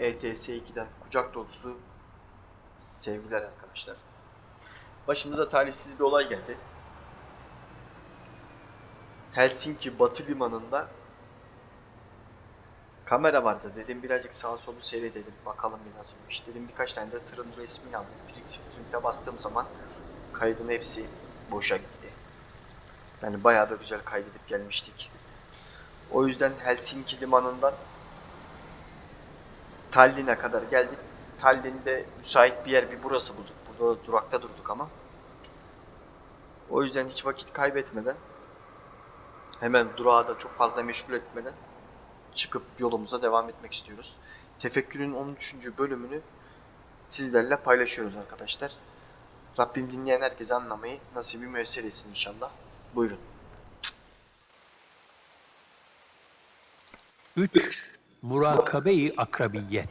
ETS 2'den kucak dolusu sevgiler arkadaşlar. Başımıza talihsiz bir olay geldi. Helsinki Batı Limanı'nda kamera vardı. Dedim birazcık sağa solu seyredelim. Bakalım bir nasılmış. Dedim birkaç tane de tırın resmini aldım. Print'e bastığım zaman kaydın hepsi boşa gitti. Yani bayağı da güzel kaydedip gelmiştik. O yüzden Helsinki limanından Tallinn'e kadar geldik. Tallinn'de müsait bir yer bir burası bulduk. Burada da durakta durduk ama. O yüzden hiç vakit kaybetmeden hemen durağı da çok fazla meşgul etmeden çıkıp yolumuza devam etmek istiyoruz. Tefekkürün 13. bölümünü sizlerle paylaşıyoruz arkadaşlar. Rabbim dinleyen herkese anlamayı nasibi müessir etsin inşallah. Buyurun. 3. Murakabe-i akrabiyet.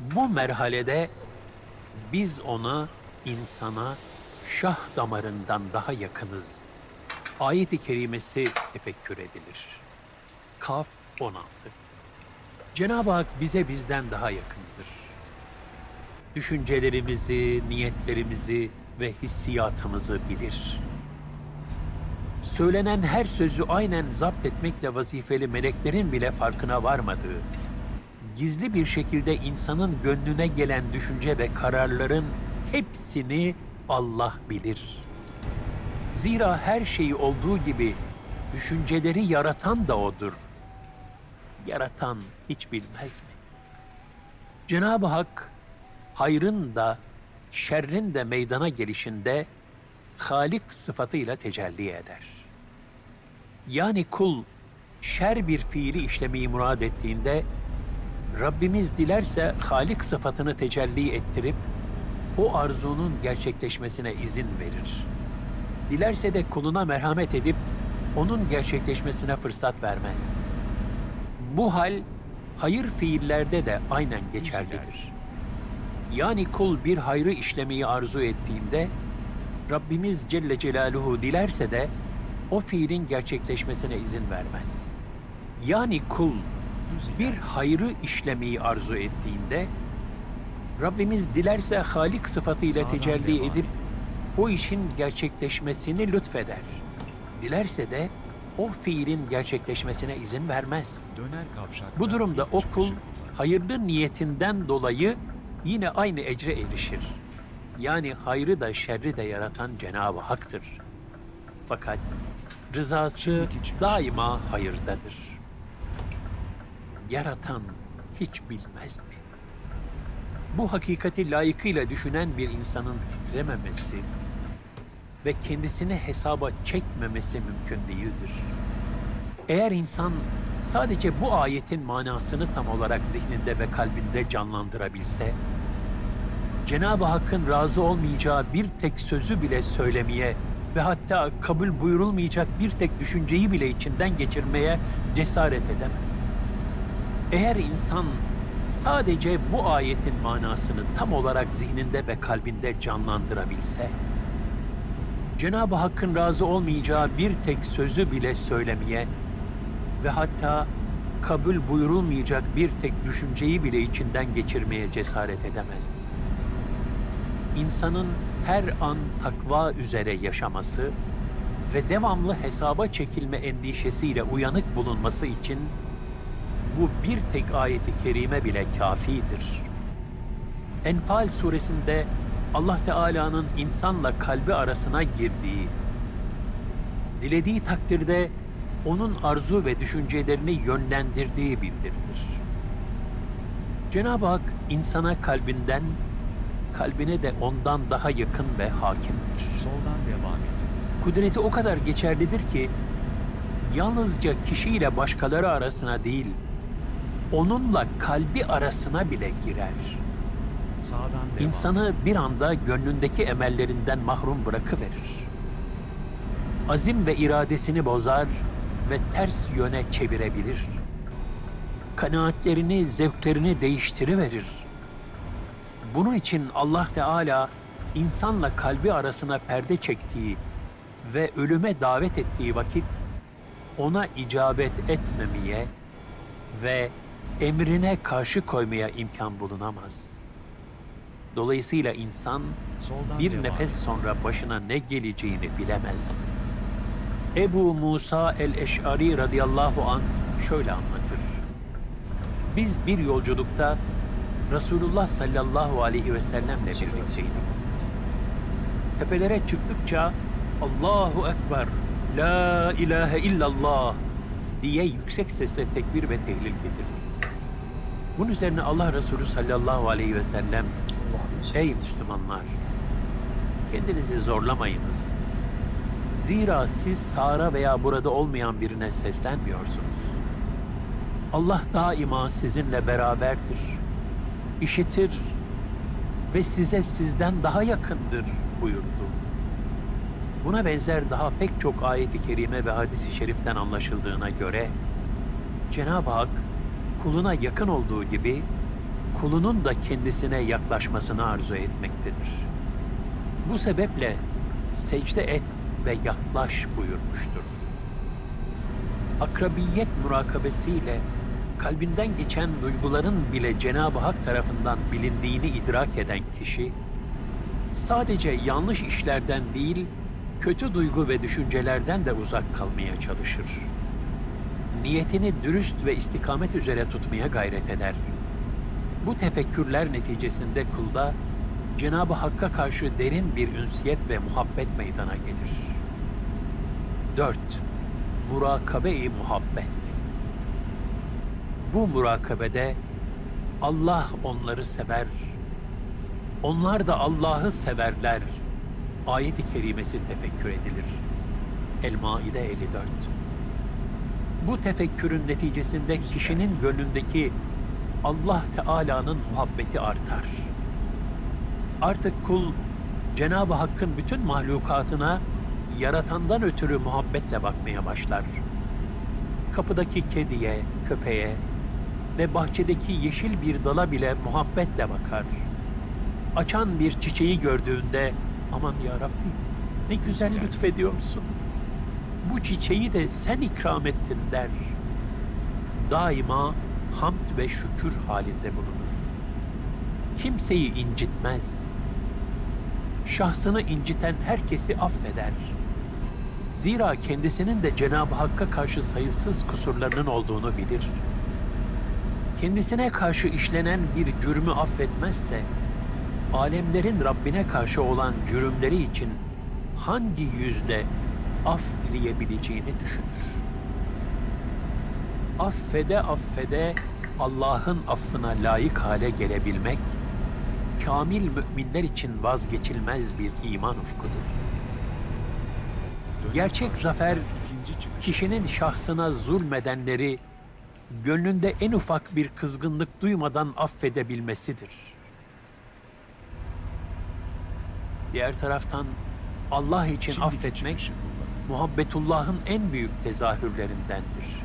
Bu merhalede biz ona, insana şah damarından daha yakınız. Ayet-i kerimesi tefekkür edilir. Kaf 16. Cenab-ı Hak bize bizden daha yakındır. Düşüncelerimizi, niyetlerimizi ve hissiyatımızı bilir. Söylenen her sözü aynen zapt etmekle vazifeli meleklerin bile farkına varmadığı, gizli bir şekilde insanın gönlüne gelen düşünce ve kararların hepsini Allah bilir. Zira her şeyi olduğu gibi düşünceleri yaratan da O'dur. Yaratan hiç bilmez mi? Cenab-ı Hak hayrın da şerrin de meydana gelişinde Halik sıfatıyla tecelli eder. Yani kul şer bir fiili işlemeyi murad ettiğinde Rabbimiz dilerse Halik sıfatını tecelli ettirip o arzunun gerçekleşmesine izin verir. Dilerse de kuluna merhamet edip onun gerçekleşmesine fırsat vermez. Bu hal hayır fiillerde de aynen geçerlidir. Yani kul bir hayrı işlemeyi arzu ettiğinde Rabbimiz Celle Celaluhu dilerse de o fiilin gerçekleşmesine izin vermez. Yani kul bir hayrı işlemeyi arzu ettiğinde Rabbimiz dilerse Halik sıfatıyla tecelli edip o işin gerçekleşmesini lütfeder. Dilerse de o fiilin gerçekleşmesine izin vermez. Bu durumda o kul hayırlı niyetinden dolayı yine aynı ecre erişir. Yani hayrı da şerri de yaratan Cenab-ı Hak'tır. Fakat rızası daima hayırdadır. Yaratan hiç bilmez mi? Bu hakikati layıkıyla düşünen bir insanın titrememesi ve kendisini hesaba çekmemesi mümkün değildir. Eğer insan sadece bu ayetin manasını tam olarak zihninde ve kalbinde canlandırabilse, Cenab-ı Hakk'ın razı olmayacağı bir tek sözü bile söylemeye ve hatta kabul buyurulmayacak bir tek düşünceyi bile içinden geçirmeye cesaret edemez. Eğer insan sadece bu ayetin manasını tam olarak zihninde ve kalbinde canlandırabilse, Cenab-ı Hakk'ın razı olmayacağı bir tek sözü bile söylemeye ve hatta kabul buyurulmayacak bir tek düşünceyi bile içinden geçirmeye cesaret edemez. İnsanın her an takva üzere yaşaması ve devamlı hesaba çekilme endişesiyle uyanık bulunması için bu bir tek ayeti kerime bile kafidir. Enfal suresinde Allah Teala'nın insanla kalbi arasına girdiği, dilediği takdirde onun arzu ve düşüncelerini yönlendirdiği bildirilir. Cenab-ı Hak insana kalbinden, kalbine de ondan daha yakın ve hakimdir. Soldan devam edin. Kudreti o kadar geçerlidir ki yalnızca kişiyle başkaları arasına değil, onunla kalbi arasına bile girer. Sağdan devam. İnsanı bir anda gönlündeki emellerinden mahrum bırakıverir. Azim ve iradesini bozar ve ters yöne çevirebilir. Kanaatlerini, zevklerini değiştiriverir. Bunun için Allah Teala insanla kalbi arasına perde çektiği ve ölüme davet ettiği vakit ona icabet etmemeye ve emrine karşı koymaya imkan bulunamaz. Dolayısıyla insan Soldan bir devam nefes sonra başına ne geleceğini bilemez. Ebu Musa el-Eş'ari radıyallahu anh şöyle anlatır. Biz bir yolculukta Resulullah sallallahu aleyhi ve sellemle birlikteydik. Tepelere çıktıkça Allahu Ekber, La ilahe illallah diye yüksek sesle tekbir ve tehlil getirdik. Bunun üzerine Allah Resulü sallallahu aleyhi ve sellem Ey Müslümanlar! Kendinizi zorlamayınız. Zira siz sağra veya burada olmayan birine seslenmiyorsunuz. Allah daima sizinle beraberdir. İşitir ve size sizden daha yakındır buyurdu. Buna benzer daha pek çok ayeti kerime ve hadisi şeriften anlaşıldığına göre Cenab-ı Hak kuluna yakın olduğu gibi kulunun da kendisine yaklaşmasını arzu etmektedir. Bu sebeple secde et ve yaklaş buyurmuştur. Akrabiyet murakabesiyle kalbinden geçen duyguların bile Cenab-ı Hak tarafından bilindiğini idrak eden kişi, sadece yanlış işlerden değil, kötü duygu ve düşüncelerden de uzak kalmaya çalışır. Niyetini dürüst ve istikamet üzere tutmaya gayret eder. Bu tefekkürler neticesinde kulda Cenab-ı Hakk'a karşı derin bir ünsiyet ve muhabbet meydana gelir. 4. Murakabe-i muhabbet Bu murakabede Allah onları sever, onlar da Allah'ı severler. Ayet-i kerimesi tefekkür edilir. El-Maide 54 Bu tefekkürün neticesinde kişinin gönlündeki Allah Teala'nın muhabbeti artar. Artık kul Cenab-ı Hakk'ın bütün mahlukatına yaratandan ötürü muhabbetle bakmaya başlar. Kapıdaki kediye, köpeğe ve bahçedeki yeşil bir dala bile muhabbetle bakar. Açan bir çiçeği gördüğünde aman ya Rabbi ne güzel lütfediyorsun. Bu çiçeği de sen ikram ettin der. Daima hamd ve şükür halinde bulunur. Kimseyi incitmez. Şahsını inciten herkesi affeder. Zira kendisinin de Cenab-ı Hakk'a karşı sayısız kusurlarının olduğunu bilir. Kendisine karşı işlenen bir cürmü affetmezse, alemlerin Rabbine karşı olan cürümleri için hangi yüzle af dileyebileceğini düşünür affede affede Allah'ın affına layık hale gelebilmek, kamil müminler için vazgeçilmez bir iman ufkudur. Gerçek zafer. Kişinin şahsına zulmedenleri, gönlünde en ufak bir kızgınlık duymadan affedebilmesidir. Diğer taraftan Allah için Şimdiki affetmek, kullanın. muhabbetullahın en büyük tezahürlerindendir.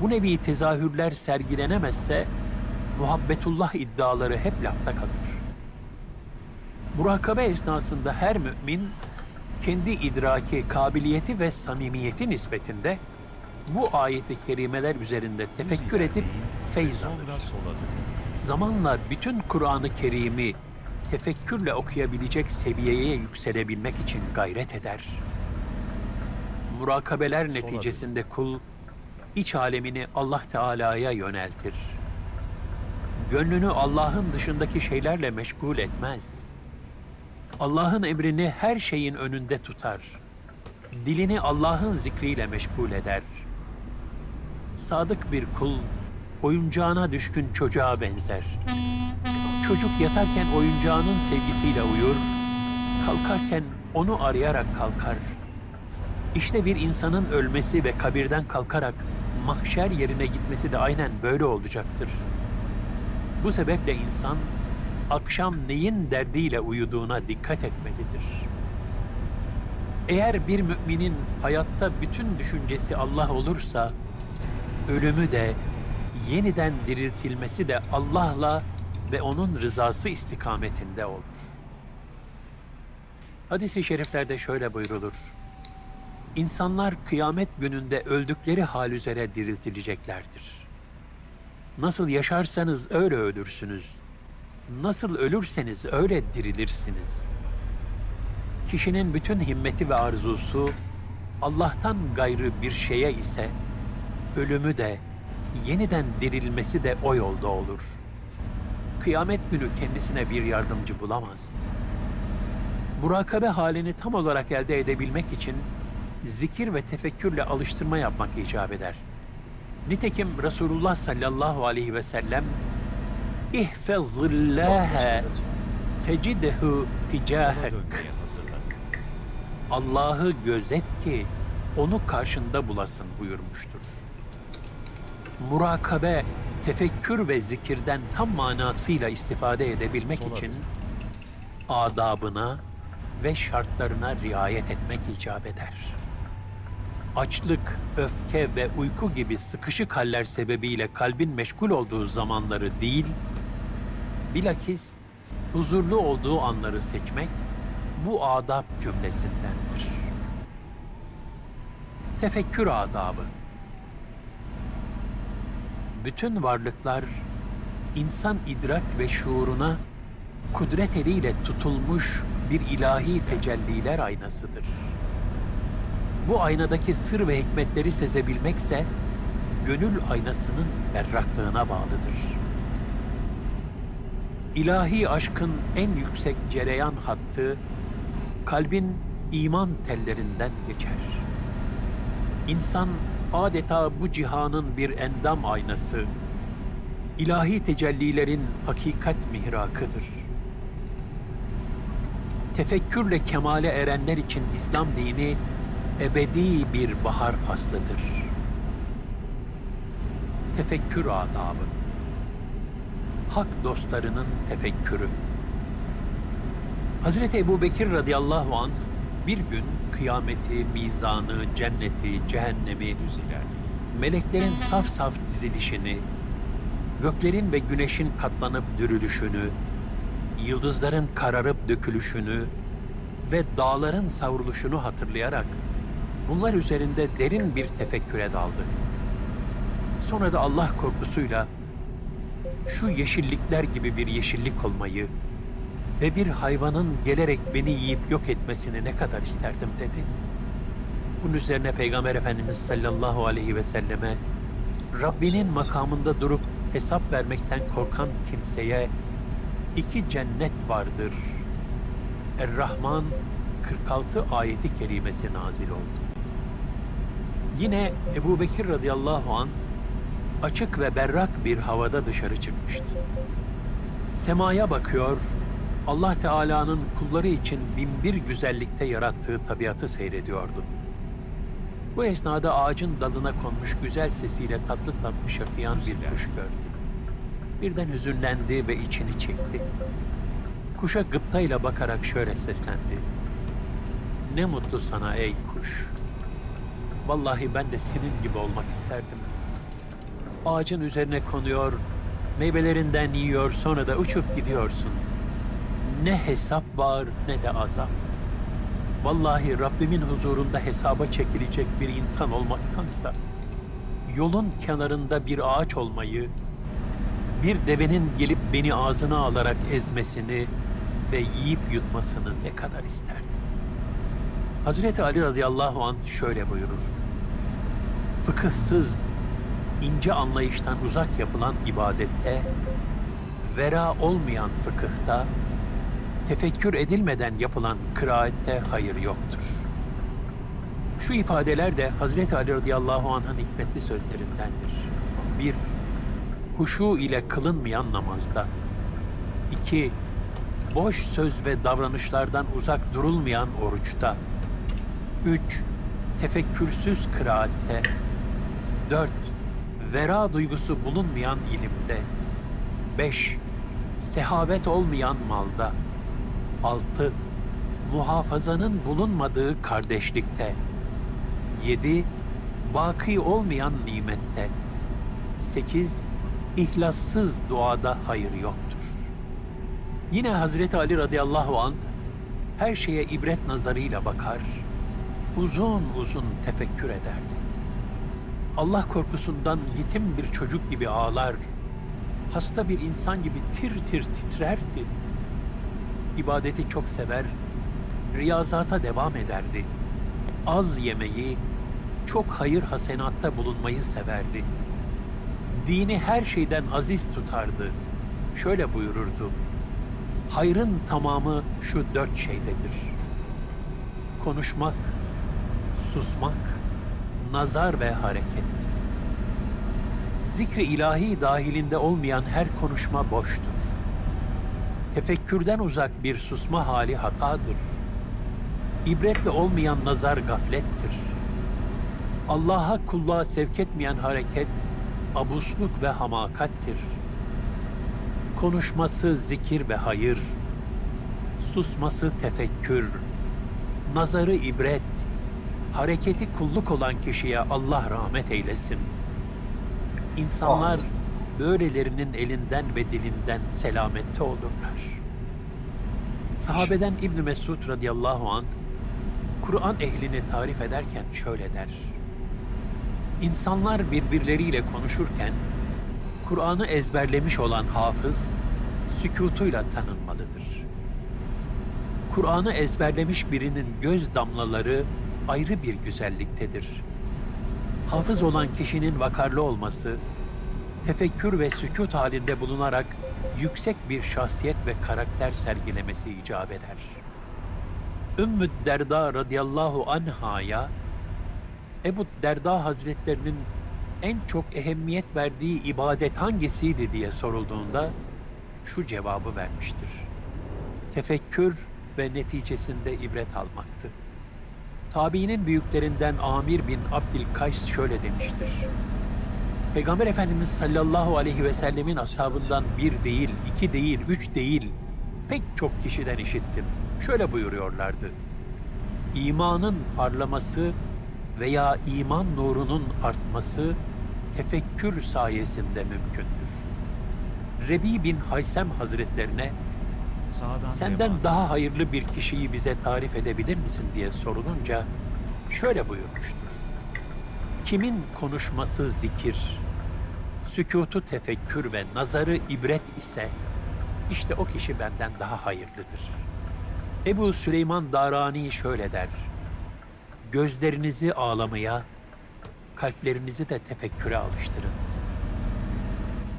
Bu nevi tezahürler sergilenemezse muhabbetullah iddiaları hep lafta kalır. Murakabe esnasında her mümin kendi idraki, kabiliyeti ve samimiyeti nispetinde bu ayeti kerimeler üzerinde tefekkür edip feyz alır. Zamanla bütün Kur'an-ı Kerim'i tefekkürle okuyabilecek seviyeye yükselebilmek için gayret eder. Murakabeler neticesinde kul iç alemini Allah Teala'ya yöneltir. Gönlünü Allah'ın dışındaki şeylerle meşgul etmez. Allah'ın emrini her şeyin önünde tutar. Dilini Allah'ın zikriyle meşgul eder. Sadık bir kul oyuncağına düşkün çocuğa benzer. Çocuk yatarken oyuncağının sevgisiyle uyur, kalkarken onu arayarak kalkar. İşte bir insanın ölmesi ve kabirden kalkarak mahşer yerine gitmesi de aynen böyle olacaktır. Bu sebeple insan akşam neyin derdiyle uyuduğuna dikkat etmelidir. Eğer bir müminin hayatta bütün düşüncesi Allah olursa, ölümü de yeniden diriltilmesi de Allah'la ve onun rızası istikametinde olur. Hadis-i şeriflerde şöyle buyrulur. İnsanlar kıyamet gününde öldükleri hal üzere diriltileceklerdir. Nasıl yaşarsanız öyle ölürsünüz. Nasıl ölürseniz öyle dirilirsiniz. Kişinin bütün himmeti ve arzusu Allah'tan gayrı bir şeye ise ölümü de yeniden dirilmesi de o yolda olur. Kıyamet günü kendisine bir yardımcı bulamaz. Murakabe halini tam olarak elde edebilmek için zikir ve tefekkürle alıştırma yapmak icap eder. Nitekim Resulullah sallallahu aleyhi ve sellem İhfezillâhe tecidehu Sana ticahek. Allah'ı gözet ki onu karşında bulasın buyurmuştur. Murakabe, tefekkür ve zikirden tam manasıyla istifade edebilmek Sola için adabına ve şartlarına riayet etmek icap eder. Açlık, öfke ve uyku gibi sıkışık haller sebebiyle kalbin meşgul olduğu zamanları değil, bilakis huzurlu olduğu anları seçmek bu adab cümlesindendir. Tefekkür adabı Bütün varlıklar insan idrak ve şuuruna kudret eliyle tutulmuş bir ilahi tecelliler aynasıdır. Bu aynadaki sır ve hikmetleri sezebilmekse gönül aynasının berraklığına bağlıdır. İlahi aşkın en yüksek cereyan hattı kalbin iman tellerinden geçer. İnsan adeta bu cihanın bir endam aynası, ilahi tecellilerin hakikat mihrakıdır. Tefekkürle kemale erenler için İslam dini ebedi bir bahar faslıdır. Tefekkür adabı Hak dostlarının tefekkürü Hazreti Ebu Bekir radıyallahu anh bir gün kıyameti, mizanı, cenneti, cehennemi, Düz meleklerin saf saf dizilişini, göklerin ve güneşin katlanıp dürülüşünü, yıldızların kararıp dökülüşünü ve dağların savruluşunu hatırlayarak bunlar üzerinde derin bir tefekküre daldı. Sonra da Allah korkusuyla şu yeşillikler gibi bir yeşillik olmayı ve bir hayvanın gelerek beni yiyip yok etmesini ne kadar isterdim dedi. Bunun üzerine Peygamber Efendimiz sallallahu aleyhi ve selleme Rabbinin makamında durup hesap vermekten korkan kimseye iki cennet vardır. Er-Rahman 46 ayeti kerimesi nazil oldu. Yine Ebu Bekir radıyallahu an açık ve berrak bir havada dışarı çıkmıştı. Semaya bakıyor, Allah Teala'nın kulları için binbir güzellikte yarattığı tabiatı seyrediyordu. Bu esnada ağacın dalına konmuş güzel sesiyle tatlı tatlı şakıyan bir kuş gördü. Birden hüzünlendi ve içini çekti. Kuşa gıptayla bakarak şöyle seslendi. Ne mutlu sana ey kuş. Vallahi ben de senin gibi olmak isterdim. Ağacın üzerine konuyor, meyvelerinden yiyor sonra da uçup gidiyorsun. Ne hesap var ne de azap. Vallahi Rabbimin huzurunda hesaba çekilecek bir insan olmaktansa yolun kenarında bir ağaç olmayı, bir devenin gelip beni ağzına alarak ezmesini ve yiyip yutmasını ne kadar isterdim. Hazreti Ali radıyallahu anh şöyle buyurur. Fıkıhsız, ince anlayıştan uzak yapılan ibadette, vera olmayan fıkıhta, tefekkür edilmeden yapılan kıraette hayır yoktur. Şu ifadeler de Hazreti Ali radıyallahu anh'ın hikmetli sözlerindendir. 1. Huşu ile kılınmayan namazda. 2. Boş söz ve davranışlardan uzak durulmayan oruçta. 3. Tefekkürsüz kıraatte. 4. Vera duygusu bulunmayan ilimde. 5. Sehavet olmayan malda. 6. Muhafazanın bulunmadığı kardeşlikte. 7. Baki olmayan nimette. 8. İhlassız duada hayır yoktur. Yine Hazreti Ali radıyallahu an her şeye ibret nazarıyla bakar, uzun uzun tefekkür ederdi. Allah korkusundan yetim bir çocuk gibi ağlar, hasta bir insan gibi tir tir titrerdi. İbadeti çok sever, riyazata devam ederdi. Az yemeyi, çok hayır hasenatta bulunmayı severdi. Dini her şeyden aziz tutardı. Şöyle buyururdu. Hayrın tamamı şu dört şeydedir. Konuşmak, susmak, nazar ve hareket. Zikri ilahi dahilinde olmayan her konuşma boştur. Tefekkürden uzak bir susma hali hatadır. İbretle olmayan nazar gaflettir. Allah'a kulluğa sevk etmeyen hareket abusluk ve hamakattir. Konuşması zikir ve hayır, susması tefekkür, nazarı ibret, hareketi kulluk olan kişiye Allah rahmet eylesin. İnsanlar Amin. Böylelerinin elinden ve dilinden selamette olurlar. Sahabeden İbn Mesud radıyallahu an Kur'an ehlini tarif ederken şöyle der. İnsanlar birbirleriyle konuşurken Kur'an'ı ezberlemiş olan hafız sükutuyla tanınmalıdır. Kur'an'ı ezberlemiş birinin göz damlaları ayrı bir güzelliktedir. Hafız olan kişinin vakarlı olması, tefekkür ve sükut halinde bulunarak yüksek bir şahsiyet ve karakter sergilemesi icap eder. Ümmü Derda radıyallahu anhaya Ebu Derda Hazretlerinin en çok ehemmiyet verdiği ibadet hangisiydi diye sorulduğunda şu cevabı vermiştir. Tefekkür ve neticesinde ibret almaktı. Tabiinin büyüklerinden Amir bin Abdülkays şöyle demiştir. Peygamber Efendimiz sallallahu aleyhi ve sellemin ashabından bir değil, iki değil, üç değil, pek çok kişiden işittim. Şöyle buyuruyorlardı. İmanın parlaması veya iman nurunun artması tefekkür sayesinde mümkündür. Rebi bin Haysem Hazretlerine Sağdan senden devam. daha hayırlı bir kişiyi bize tarif edebilir misin diye sorulunca şöyle buyurmuştur. Kimin konuşması zikir, sükutu tefekkür ve nazarı ibret ise işte o kişi benden daha hayırlıdır. Ebu Süleyman Darani şöyle der. Gözlerinizi ağlamaya, kalplerinizi de tefekküre alıştırınız.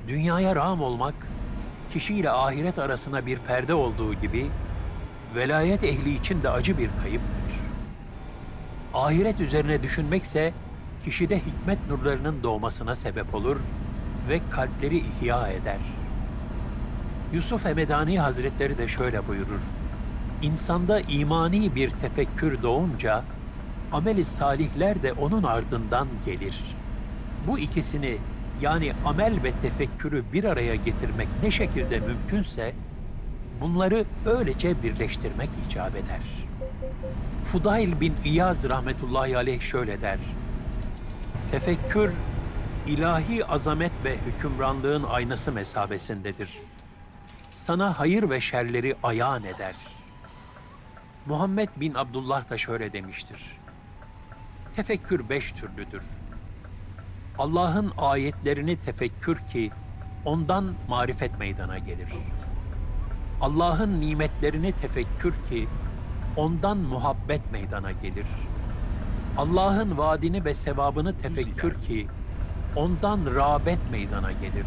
Dünyaya rağm olmak, kişiyle ahiret arasına bir perde olduğu gibi, velayet ehli için de acı bir kayıptır. Ahiret üzerine düşünmekse, kişide hikmet nurlarının doğmasına sebep olur ve kalpleri ihya eder. Yusuf Emedani Hazretleri de şöyle buyurur. İnsanda imani bir tefekkür doğunca, ameli salihler de onun ardından gelir. Bu ikisini yani amel ve tefekkürü bir araya getirmek ne şekilde mümkünse bunları öylece birleştirmek icap eder. Fudayl bin İyaz rahmetullahi aleyh şöyle der. Tefekkür ilahi azamet ve hükümranlığın aynası mesabesindedir. Sana hayır ve şerleri ayağın eder. Muhammed bin Abdullah da şöyle demiştir. Tefekkür beş türlüdür. Allah'ın ayetlerini tefekkür ki ondan marifet meydana gelir. Allah'ın nimetlerini tefekkür ki ondan muhabbet meydana gelir. Allah'ın vaadini ve sevabını tefekkür ki ondan rağbet meydana gelir.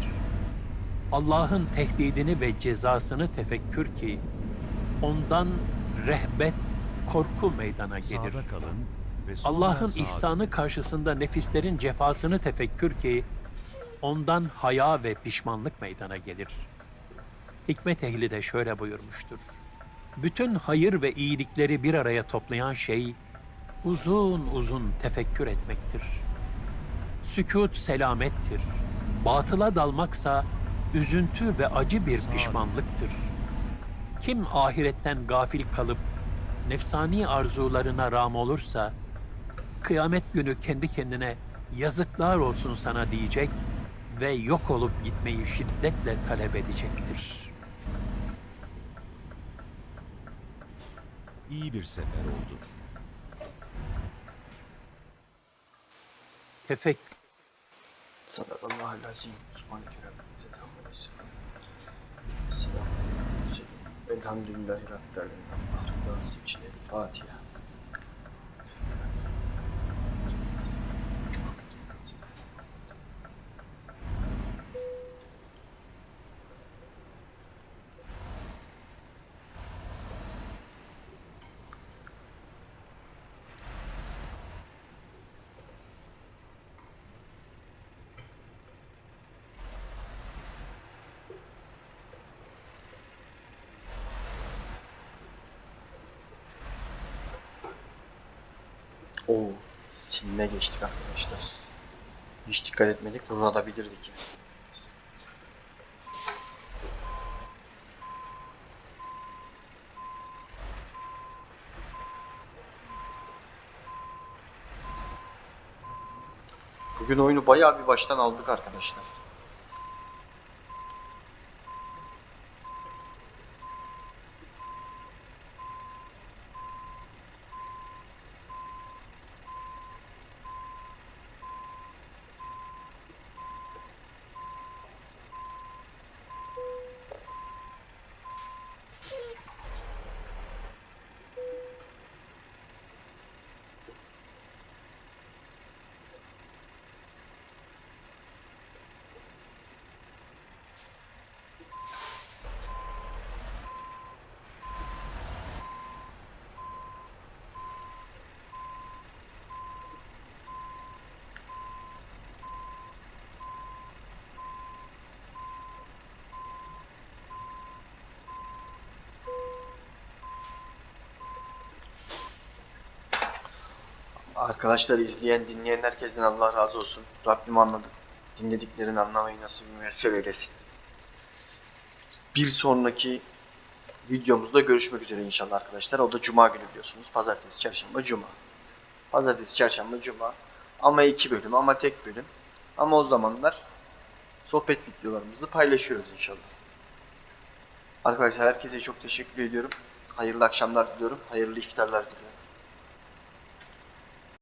Allah'ın tehdidini ve cezasını tefekkür ki ondan rehbet, korku meydana gelir. Allah'ın ihsanı karşısında nefislerin cefasını tefekkür ki ondan haya ve pişmanlık meydana gelir. Hikmet ehli de şöyle buyurmuştur. Bütün hayır ve iyilikleri bir araya toplayan şey uzun uzun tefekkür etmektir. Sükut selamettir. Batıla dalmaksa üzüntü ve acı bir pişmanlıktır. Kim ahiretten gafil kalıp nefsani arzularına rağm olursa kıyamet günü kendi kendine yazıklar olsun sana diyecek ve yok olup gitmeyi şiddetle talep edecektir. iyi bir sefer oldu. Tefek Sadakallahu lazim. Subhaneke Rabbimize tamamıyız. Selam. Elhamdülillahi Rabbil Alemin. Allah rızası için El Fatiha. Oo, silme geçtik arkadaşlar. Hiç dikkat etmedik, vurabilirdik yani. Bugün oyunu bayağı bir baştan aldık arkadaşlar. Arkadaşlar izleyen, dinleyen herkesten Allah razı olsun. Rabbim anladık. Dinlediklerini anlamayı nasıl bir müyesser eylesin. Bir sonraki videomuzda görüşmek üzere inşallah arkadaşlar. O da Cuma günü biliyorsunuz. Pazartesi, Çarşamba, Cuma. Pazartesi, Çarşamba, Cuma. Ama iki bölüm, ama tek bölüm. Ama o zamanlar sohbet videolarımızı paylaşıyoruz inşallah. Arkadaşlar herkese çok teşekkür ediyorum. Hayırlı akşamlar diliyorum. Hayırlı iftarlar diliyorum.